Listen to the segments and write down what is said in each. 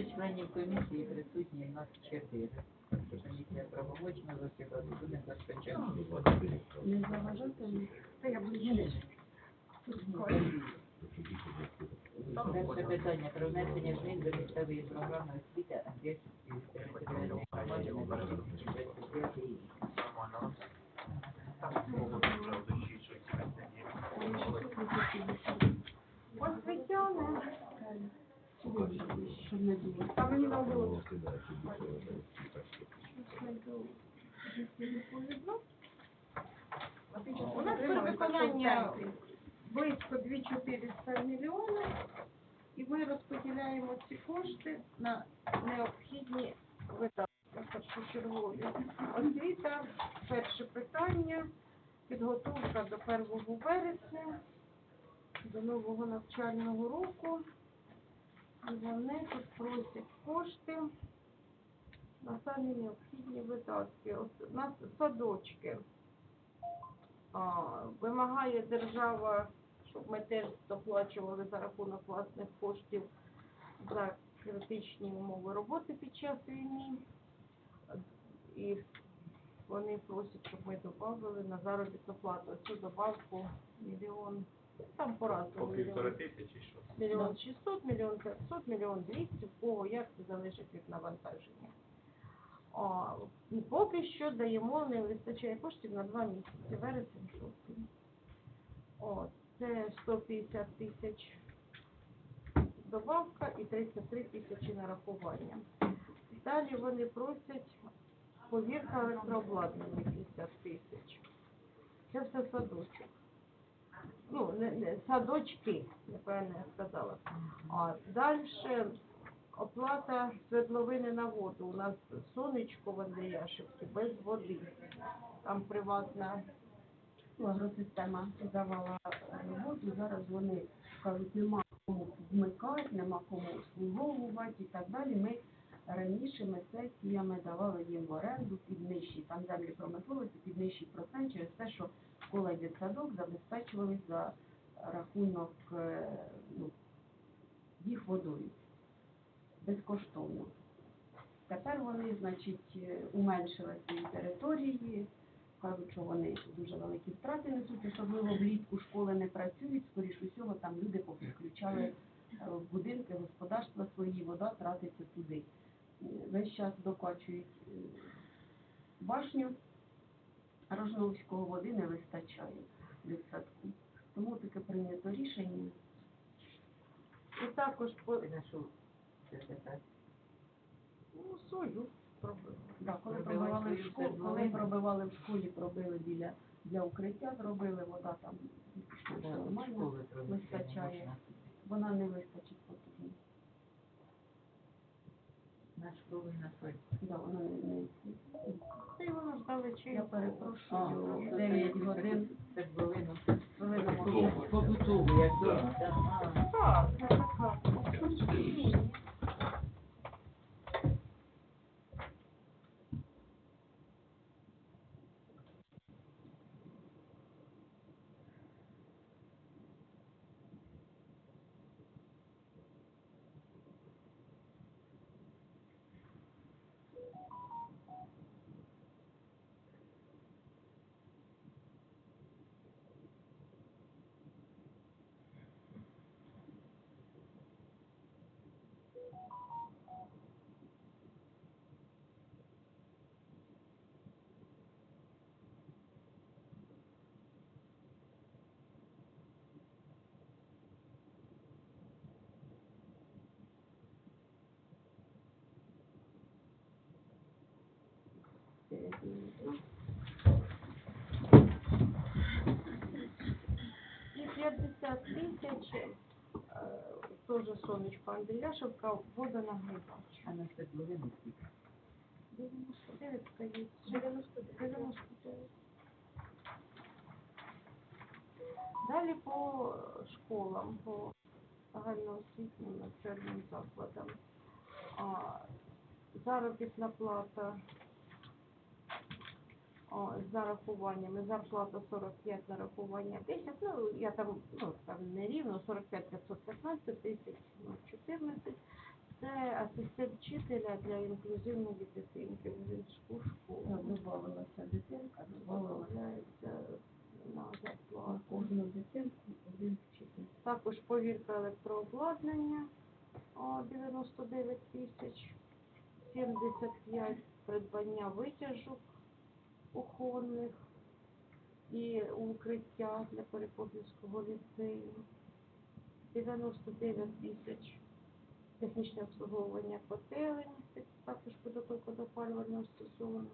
Із членів комісії присутні в нас чотири. Комісія правомочна засідати не безпечення. Не заважати? Та я буду Перше питання про внесення змін до місцевої програми освіти Андріївської територіальної громади на 2025 рік. Щоб не було. А мені наоборот. У нас перевиконання близько 2400 мільйонів, і ми розподіляємо ці кошти на необхідні видатки першочергові. Освіта, перше питання, підготовка до 1 вересня, до нового навчального року. І вони тут просять кошти на самі необхідні видатки. От у нас садочки. А, вимагає держава, щоб ми теж доплачували за рахунок власних коштів за критичні умови роботи під час війни. І вони просять, щоб ми додали на заробітну плату. Цю добавку мільйон, там по-разному. По півтора мільйон. тисячі що? Мільйон 600, мільйон 500, мільйон 200, в кого як це залежить від навантаження. А, поки що даємо, не вистачає коштів на два місяці, вересень, жовтень. О, це 150 тисяч добавка і 33 тисячі нарахування. Далі вони просять повірка електрообладнання 50 тисяч. Це все садочок. Ну, не, не, садочки, неправильно я сказала. А далі оплата свердловини на воду. У нас сонечко в Андріяшевці без води. Там приватна. Агросистема давала роботу, зараз вони кажуть, нема кому вмикати, нема кому обслуговувати і так далі. Ми раніше ми сесіями давали їм в оренду під нижчий, там землі промисловості під нижчий процент через те, що школа і дитсадок забезпечувались за рахунок е, ну, їх водою безкоштовно. Тепер вони, значить, е, уменшили свої території, кажуть, що вони дуже великі втрати несуть, особливо влітку школи не працюють, скоріш усього там люди повключали е, в будинки, господарства свої, вода тратиться туди. Весь час докачують башню Рожновського, води не вистачає в садку. Тому таке прийнято рішення. І також по Ви на що ну, свою проблему. Да, коли пробивали в школі, коли пробивали в школі, пробили біля для укриття, зробили вода там Да, нормально, вистачає. вона не вистачить потрібно. На школи на соль. Да, вона не, не й воно ж далече. я перепрошую, ну, 9 годин Це хвилину. Побутово. Побутово, як дома. Так, це така. І 50 тисяч, е, теж сонечко Андріяшевка, водонагрівач. А на свердловину скільки? 99 стоїть. 99. Далі по школам, по загальноосвітнім навчальним закладам. Заробітна плата з нарахуваннями. Зарплата 45, нарахування 10. Ну, я там, ну, там не рівно, 45 515 тисяч, ну, 14. Це асистент вчителя для інклюзивної дитинки в Рівненську школу. Добавилася дитинка, Добавляється на на зарплату. кожну дитинку один вчитель. Також повірка електрообладнання о, 99 тисяч, 75 придбання витяжок кухонних і укриття для Перекопівського ліцею, 99 тисяч технічне обслуговування котелень, також підготовка до опалювального сезону,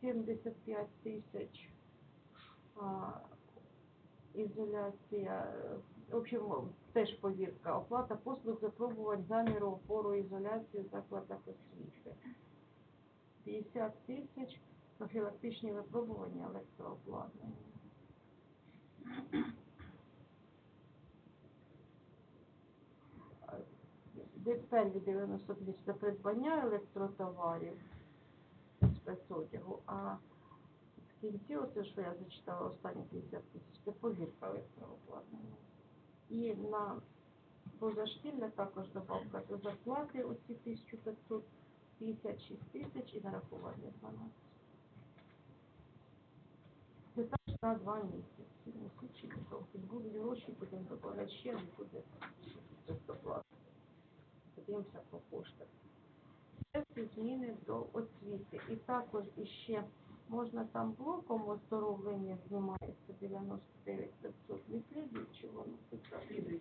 75 тисяч ізоляція, в общем, теж повірка, оплата послуг випробувань заміру опору ізоляції в закладах освіти. 50 тисяч профілактичні випробування електрообладнання. Деталі 90 тисяч це придбання електротоварів спецодягу, а в кінці, оце що я зачитала останні 50 тисяч, це повірка електрообладнання. І на позашкілля також добавка до зарплати оці 1500, 56 тисяч і нарахування 12. Це так на два місяці. Не случай, трохи будуть гроші, потім додати ще, не буде доплати. Подивимося по коштах. Це зміни до освіти. І також іще можна там блоком оздоровлення знімається 99 500, не слідуючи воно питання.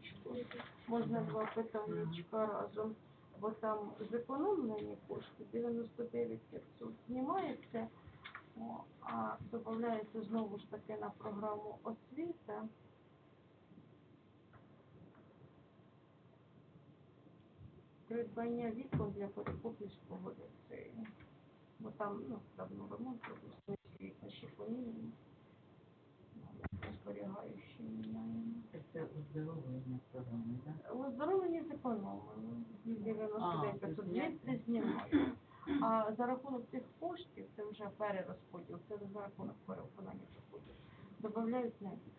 Можна два питаннячка разом, бо там зекономлені кошти 99 500 знімається, додається знову ж таки на програму освіта. Придбання вікон для Перекопівського ліцею. Бо там, ну, давно ремонт робив, вікна ще поміняні. Зберігаючі міняємо. Це оздоровлення програми, так? Оздоровлення зекономили. А, 99 це 500 зняти. знімають. А за рахунок цих коштів, це вже перерозподіл, це за рахунок перевиконання доходів. Додають на якісь.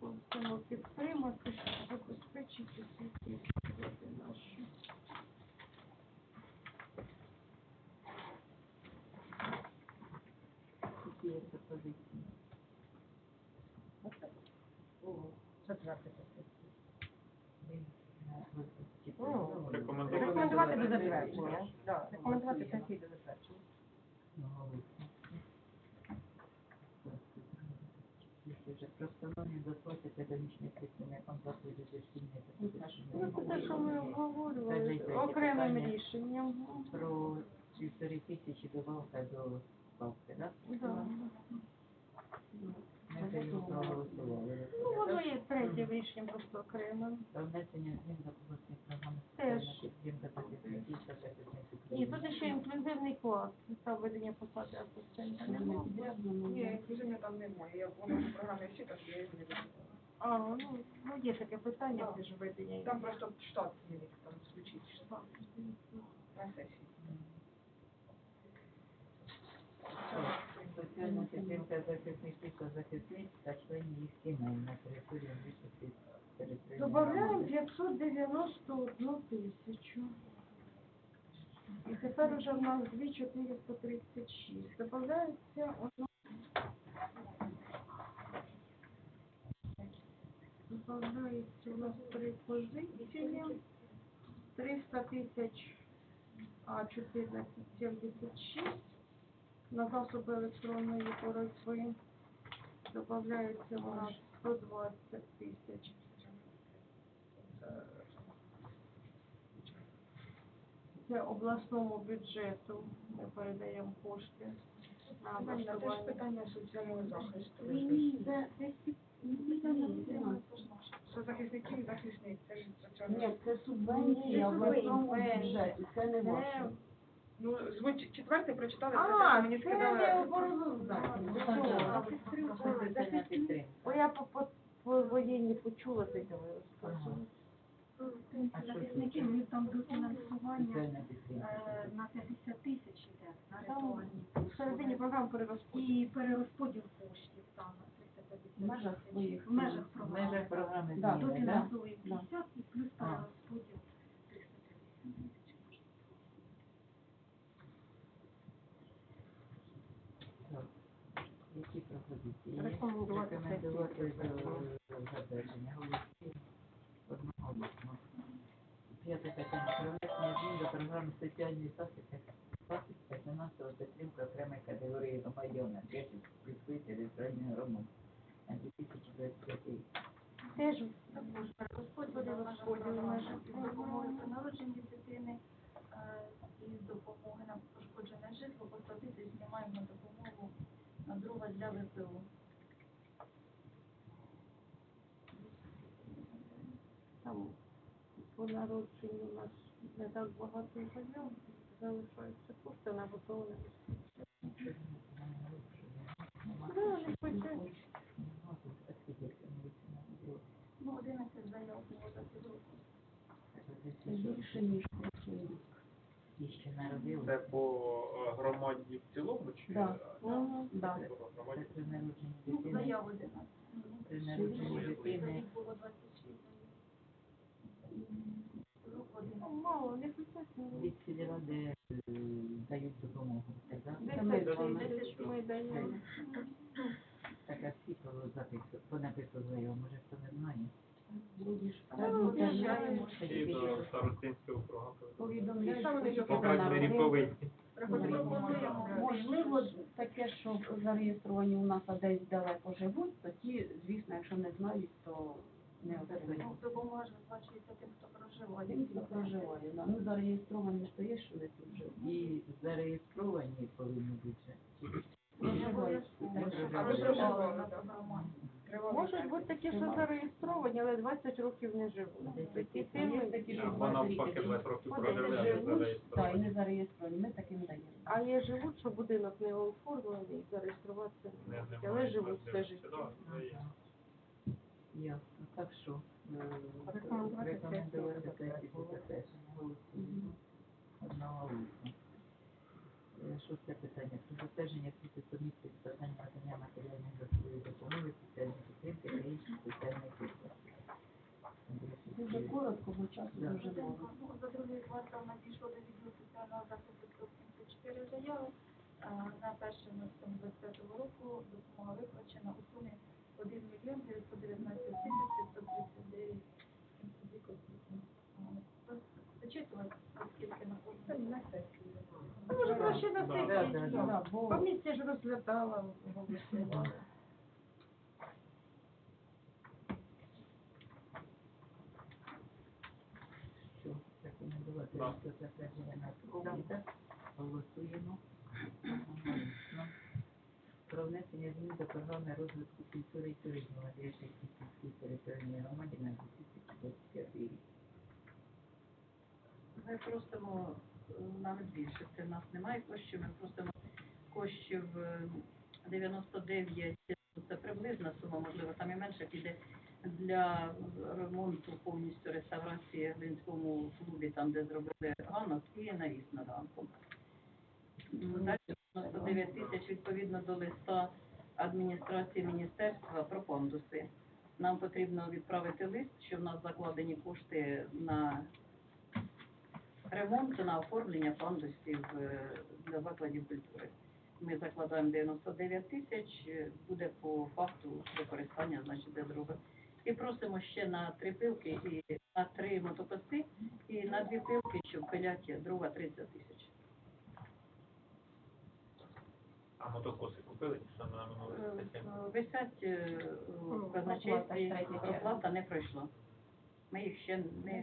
Просимо підтримати, забезпечити всі ці наші. Які є пропозиції? Затвердити. Ви на розгляд чи Ну, повідомили? Рекомендувати Рекомендувати до до затвердження. Да, Рекомендувати сесії до затвердження. Одноголосно. Якщо вже про встановлення доплати педагогічних працівникам закладів дошкільної Ну, це те, що ми обговорювали окремим питання. рішенням. Про півтори тисячі добавка до ставки? Да. Ми проголосували. Ну, воно є третє рішення, просто окремим. Про внесення змін до обласних програм Теж. соціальних підтримки та захисників та України. тут ще інклюзивний клас, це введення посади асистента. Нема. Ні, інклюзивної там немає. Я воно в програмі всі, так що я їх не бачила. А, ну, ну є таке питання, це ж введення. Там просто штат змінить, там звучить штат на сесії. Соціальна підтримка захисників та захисниць та членів їх сімей на території Вишівської територіальної Добавляємо 591 тисячу. І тепер уже в нас 2436. Добавляється одна. Добавляється у нас три позиції. 300 тисяч а 1476 на засоби електронної боротьби. Добавляється у нас 120 тисяч. Це обласному бюджету. Ми передаємо кошти на Це ж питання соціального захисту. Це Що захисників і захисниць, це ж соціальний Ні, це субвенція обласному бюджету, це не ваше. Ну, звуть четверте прочитали, А, мені це не сказали. обороноздатність. Соціальна. Бо я по, воєнні почула, то й А що Захисники, там до фінансування е, на 50 тисяч йде на рятувальні. середині програм перерозподіл. І перерозподіл коштів там 350 В межах своїх, в межах В програми. межах програми Да, зміни, да? Дофінансовуємо 95-90 підтримки окремої категорії громадян, чесні представителі збройної громади на 2025 рік. Теж Господь буде розподіл наших допомоги по народженню дитини е, і допомоги на пошкоджене житло, посадити, знімаємо допомогу на дрова для ВПО. Там по народженню у нас не так багато зайомів залишаються кошти на хоче. Ну, 11 заяв за півроку. Більше, ніж. Ті, що Це по е, громаді в цілому чи Да. Мгм. Да. При народженні Ну, дитини, заяв 11. при народженні дитини, було 26 заяв. Рук Ну, 11. Мало, не хочуть. ну, від сільради е, дають допомогу. Ми даємо. Так, а всі по запису, по напису може хто не знає? Ну. Можливо, таке, що зареєстровані у нас, а десь далеко живуть, то ті, звісно, якщо не знають, то не отримують. Ну, Допомога ж виплачується тим, хто проживає. Тим, хто проживає, да. ну зареєстровані ж то є, що не тут живуть. І зареєстровані повинні бути. Не Проживають. обов'язково. Не А ви проживають. проживали на програмі. Можуть такі, що зареєстровані, але 20 років не живуть. Такі Є такі, що Або 20 навпаки років 20 років Вони проживе, а живуть, не Так, і зареєстровані. не зареєстровані, ми таким даємо. а є живуть, що будинок не оформлений, зареєструватися Не- не можуть, але живуть все життя. Ясно. Так що е, Рекомендувати рекомендувати сесію. сесії по затвердженню. Голосуємо. Е, Шосте питання. Про затвердження списку комісії з питань надання матеріальної грошової допомоги, соціальної підтримки та інших соціальних виплат. Дуже коротко, бо часу Да. дуже мало. За другий квартал надійшло до відділу соціального захисту 174 заяви. На перше ми 25 року допомога виплачена у сумі 1 мільйон 919 тисяч 539 копійок. Зачитувати, скільки на кожну? Ну, Може, краще на Да. Да, да, сесії. Комісія ж розглядала, голосувала. Голосуємо. Про внесення змін до програми розвитку культури і туризму на сільській територіальній громаді на 2025 рік. Ми просимо навіть більше. Це в нас немає коштів. Ми просимо коштів е, 99, це приблизна сума, можливо, там і менше піде для ремонту повністю реставрації в Глинському клубі, там де зробили ганок і навіс над ганком. Далі 99 тисяч відповідно до листа адміністрації міністерства про пандуси. Нам потрібно відправити лист, що в нас закладені кошти на ремонт на оформлення пандусів е, для закладів культури. Ми закладаємо 99 тисяч, е, буде по факту використання, значить, де зробимо. І просимо ще на три пилки і на три мотокоси, і на дві пилки, щоб пиляти дрова 30 тисяч. А мотокоси купили саме на Е, минулий? Висять е, Ну, в казначействі, проплата не пройшла. Ми їх ще не,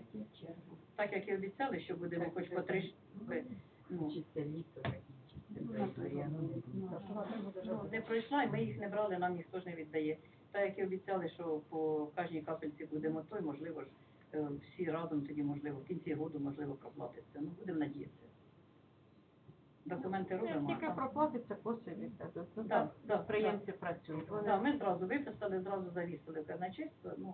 так як і обіцяли, що будемо хоч по три штуки, ну, Чисте літо закінчиться, Ну, не буду. ну, Ну, не пройшла, і ми їх не брали, нам ніхто ж не віддає. Так як і обіцяли, що по кожній капельці будемо той, можливо ж, е, всі разом тоді, можливо, в кінці року, можливо, проплатиться. Ну, будемо надіятися. Документи робимо. тільки проплатиться, кошти віддадуть. Ну, так, да, підприємці працюють. Ми зразу виписали, зразу завісили в казначейство, ну,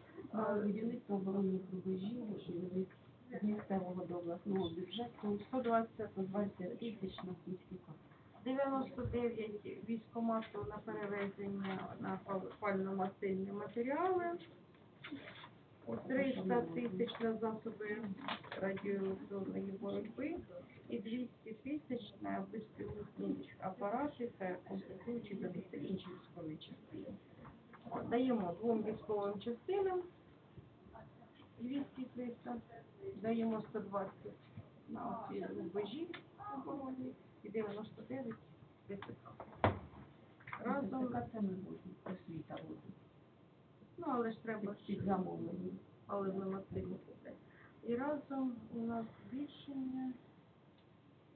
Починала розказувати, так. А оборонних рубежів з місцевого до обласного бюджету 120 120 тисяч на сільські кошти. 99 військомату на перевезення на пал- пально-мастильні матеріали. 300 тисяч на засоби радіоелектронної боротьби і 200 тисяч на безпілотні апарати та комплектуючі до інші військові частини. Даємо двом військовим частинам 200-300, даємо 120 на оці рубежі оборонні і 99 ДЦК. Разом, Яка це ми будемо освіта буде ну але ж треба під під замовлення. але ми мастильні це. І разом у нас збільшення.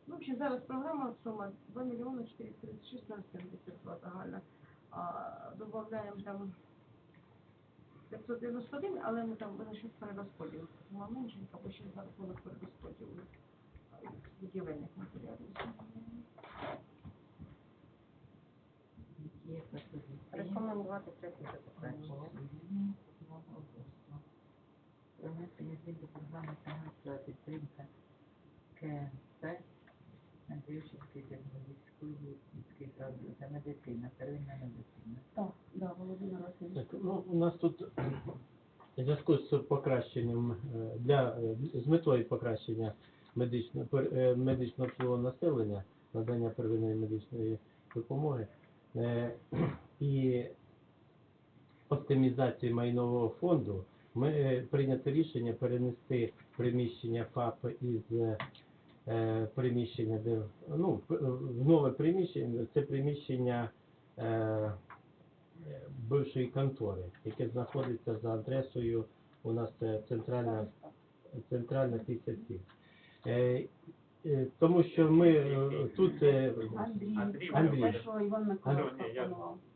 Ну, взагалі зараз програма сума 2 мільйони 436 на 72 загальна. А додаємо там 591, але ми там за щось перерозподілу. Сума меншенька, бо ще за рахунок перерозподілу будівельних матеріалів. Рекомендувати третє запитання. Про внесення змін до програми фінансова підтримка КНП Андріївської Тернопільської та медицина, первинна медицина. Так, да, Володимир Васильович. Так, ну, у нас тут в зв'язку з покращенням е, для е, з метою покращення медичного е, медичного обслуговування населення, надання первинної медичної допомоги і оптимізації майнового фонду, ми прийнято рішення перенести приміщення ФАП із приміщення, де ну в нове приміщення, це приміщення. Е, бившої контори, яке знаходиться за адресою у нас е, центральна, центральна 57. Е, е, тому що ми е, тут е, Андрій, Андрій.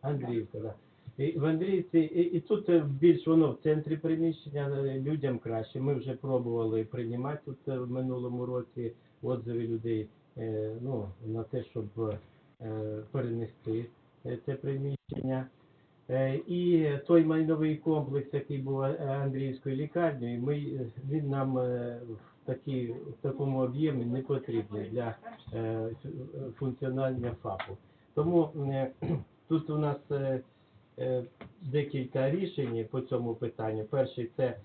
Андріївка, да. І в Андріївці, і, і тут е, більш воно в центрі приміщення, е, людям краще. Ми вже пробували приймати тут е, в минулому році отзиви людей е, ну, на те, щоб е, перенести це приміщення. І той майновий комплекс, який був Андріївською лікарнею, ми, він нам в, такій, в такому об'ємі не потрібний для е, функціонування ФАПу. Тому е, тут у нас е, декілька рішень по цьому питанню. Перший це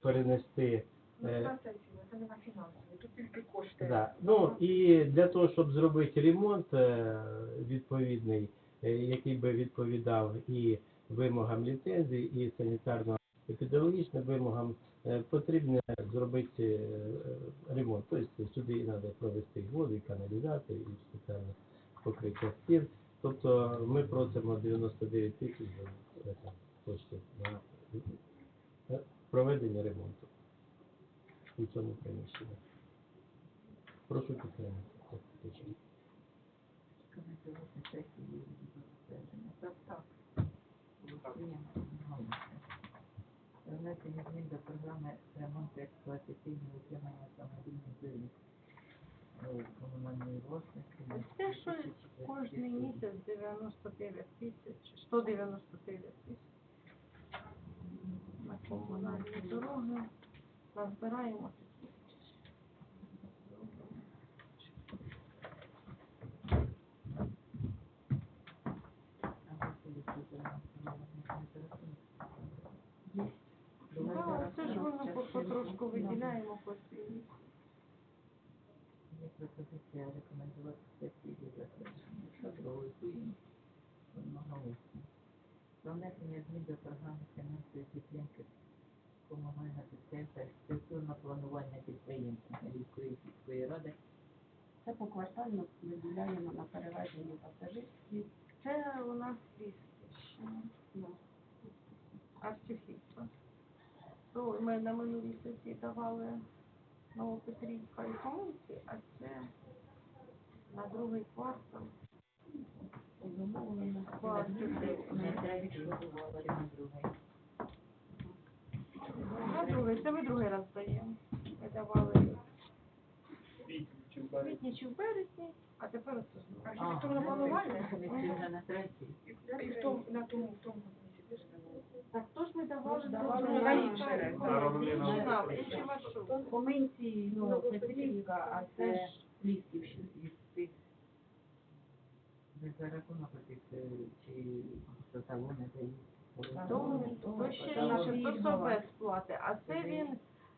перенести. Ну, це тільки кошти. Да. Ну і для того, щоб зробити ремонт е, відповідний, е, який би відповідав і вимогам ліцензії, і санітарно-епідеміологічним вимогам, е, потрібно зробити ремонт. Тобто сюди треба провести воду, і каналізацію, і спеціальне покриття стін. Тобто ми просимо 99 тисяч коштів на проведення ремонту у цьому приміщенні. Одноголосно. Про внесення змін до програми ремонту експлуатаційного утримання автомобільних доріг е, комунальної власності. Те, що 2024 Кожний місяць 99 тисяч, 199 тисяч на комунальні дороги. Назбираємо такі. А ви коли це за нас не телефон? Ну, це ж воно по- потрошку виділяємо по цій. Є пропозиція рекомендувати сесії затвердження. Що голосуємо одноголосно. Про внесення змін до програми фінансової підтримки комунального підприємства архітектурного планування підприємств Львівської сільської ради. Це поквартально виділяємо на перевезення пасажирських. Це у нас ліс. Ну, Архітектор. То ми на минулій сесії давали Новопетрівка і Комунці, а це на другий квартал. на другий. це ми другий раз даємо. Ми давали в квітні чи в березні, а тепер оце знову. А планувальне? Вже на третій. І в тому, на тому, в тому. Так то ж. На Романина Інші нам, Васильівна. інші маршрут. Коминці, ну, Петрівка, а це ж Лісківщина. Не за чи того не дають. То, ще інше, то сплати. А це він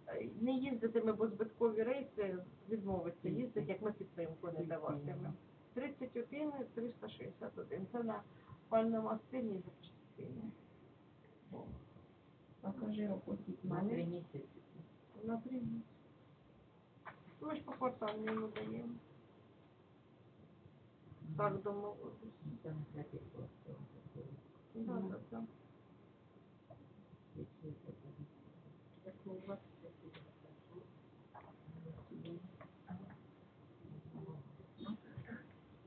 е, не їздитиме, бо збиткові рейси відмовиться їздить, як ми підтримку не даватимемо. 31 361. Це на пальномастильній запчастині. Покажи опустіть На три месяца. місяці. На три місяці. Ми ж по кварталу йому даємо. Так домовились. Це на третій так. Да, у да.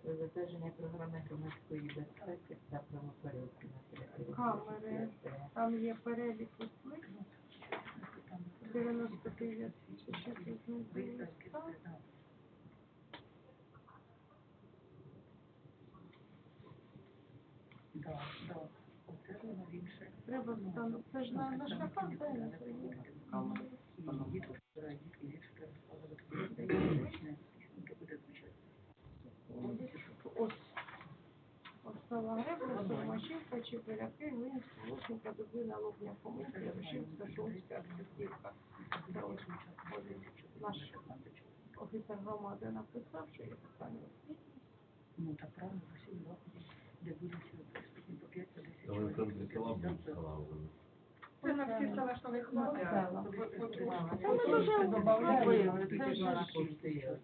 Затвердження програми громадської безпеки та правопорядку на території. Камери. Там є перелік услуг. 99 тисяч знайти. Да, да. Оце воно інше. Треба там, це ж на, на шляхах, де не знаю, камери. І діти збирають Ось села Гребля, Сумачівка, Чепеляки, Глинськ, Лушенка, Дубина, Лобня, Поминка, Ярошівська, Шумська, Архітективка. Це ось ходить наш офіцер громади написав, що є питання освіти. Ну, так правильно, всі заходи, де будуть присутні по 5 по 10 чоловік. там для села буде 50 села вже. Це на всі села, що не хватить. Села. Та ми вже зробили, це Тільки ж вона коштує.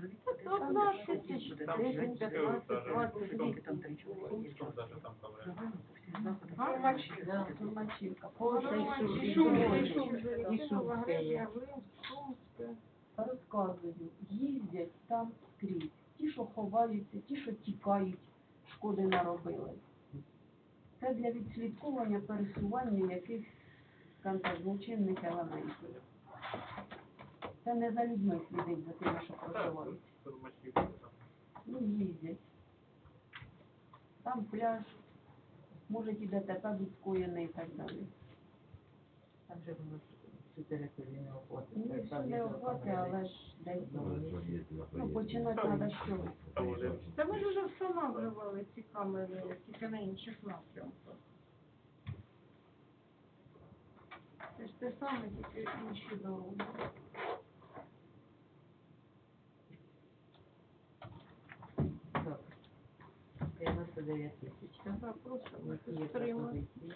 Чоловік Це одна тисяча, Там 10, 15, 20, Скільки там три чоловіки? Що даже там камера? Загально по всіх заходах. Громадська. Сумачівка. Шумське, Шумське. Шумське, І Шумське Розказую, їздять там скрізь. Ті, що ховаються, ті, що тікають, шкоди наробили. Це для відслідковування пересування якихось злочинних елементів. Це не за людьми слідить, за тими, що проживають. Ну, їздять. Там пляж, може і ДТП будь скоєне і так далі. Там же воно всю територію не охватить. Ну, все не охвати, але ж десь. Ну, починати треба один. Та ми ж вже встановлювали ці камери, тільки на інших напрямках. Це ж те саме, тільки інші дороги. 99 тисяч. так? Так, прошу є пропозиції?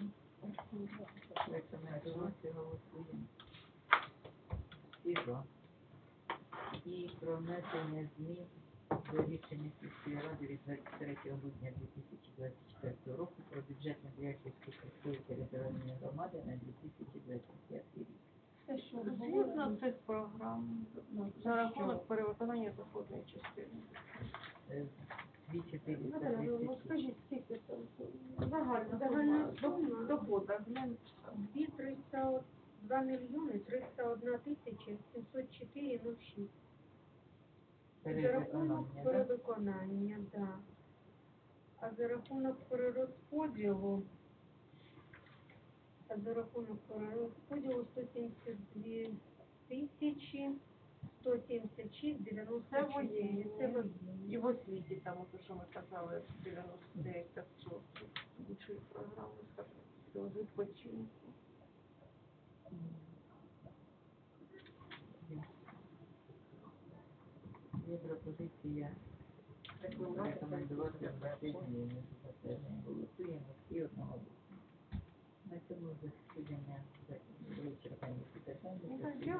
Рекомендувати голосуємо. Всі за. І про внесення змін до рішення сільської ради від 23 грудня 2024 року про бюджет Медвежівської сільської територіальної громади на 2025 рік. Це що, Згідно цих програм, Ну, за рахунок перевиконання доходної частини. Е, Дві чотириста Наталя, ну тридцять. скажіть, скільки Загальна сума сума? в доходах? Дві 300, 2 мільйони 301 тисяча 704,06. За рахунок Перевиконання, так? перевиконання, да. А за рахунок перерозподілу, а за рахунок перерозподілу 172 тисячі 176, 96. Це в освіті там, ото, що ми казали, 99 500 іншої програми, скажімо, з відпочинку. Є пропозиція рекомендувати зміни. Голосуємо всі одного. На цьому засідання вичерпані питання.